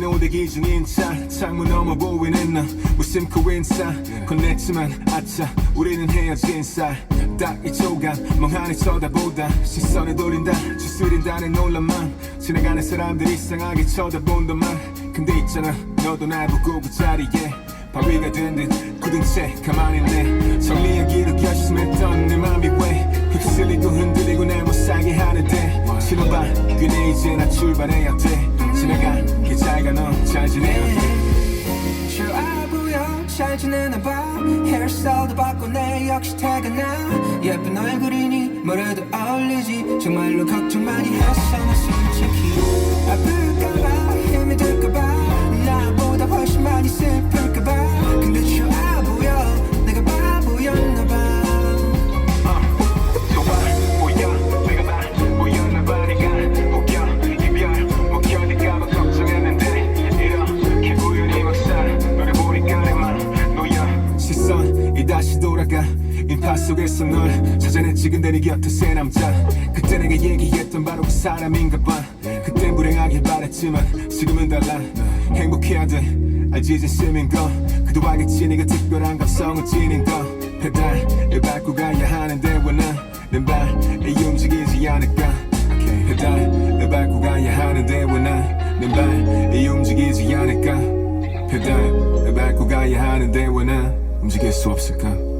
신호대기 중인 차 창문 너머 보이는 너 무심코 인사 건넸지만 아차 우리는 헤어진 쌀딱 이 조각 멍하니 쳐다보다 시선을 돌린다 주스린다는 놀람만. 지나가는 사람들이 이상하게 쳐다본다만. 근데 있잖아 너도 날 보고 그 자리에. 바위가 된 듯 굳은 채 가만히 있네. 정리하기로 결심했던 내 맘이 왜 휩쓸리고 흔들리고 날 못살게 하는데 신호봐 그네 이제 나 출발해야 돼 헤어스타일도 바꿔내 역시 퇴근나. 예쁜 얼굴이니 뭐래도 어울리지. 정말로 걱정 많이 했어 속에서 널 찾아냈지 근데 네 곁에 새 남자. 그때 내가 얘기했던 바로 그 사람인가 봐. 그땐 불행하길 바랬지만 지금은 달라. 행복해야 돼. 알지 진심인 거. 그도 알겠지 네가 특별한 감성을 지닌 거. 페달을 밟고 가야 하는데 왜난내 발이 움직이지 않을까. 페달을 밟고 가야 하는데 왜난내 발이 움직이지 않을까. 페달을 밟고 가야 하는데 왜난 움직일 수 없을까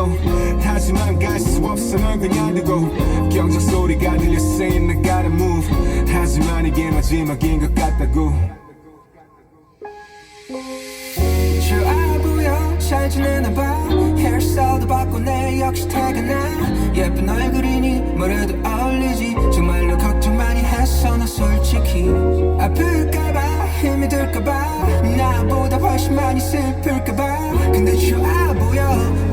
go. 하지만 갈수널 그냥 두고 경적 소리가 들려 saying I gotta move. 하지만 이게 마지막인 것 같다고. 좋아 보여. 잘 지내나 봐. 헤어스타일도 바꿔 내 역시 퇴근나. 예쁜 얼굴이니 뭐래도 어울리지. 정말로 걱정 많이 했어 나 솔직히. 아플까봐 힘이 들까봐. 나보다 훨씬 많이 슬플까봐. 근데 봐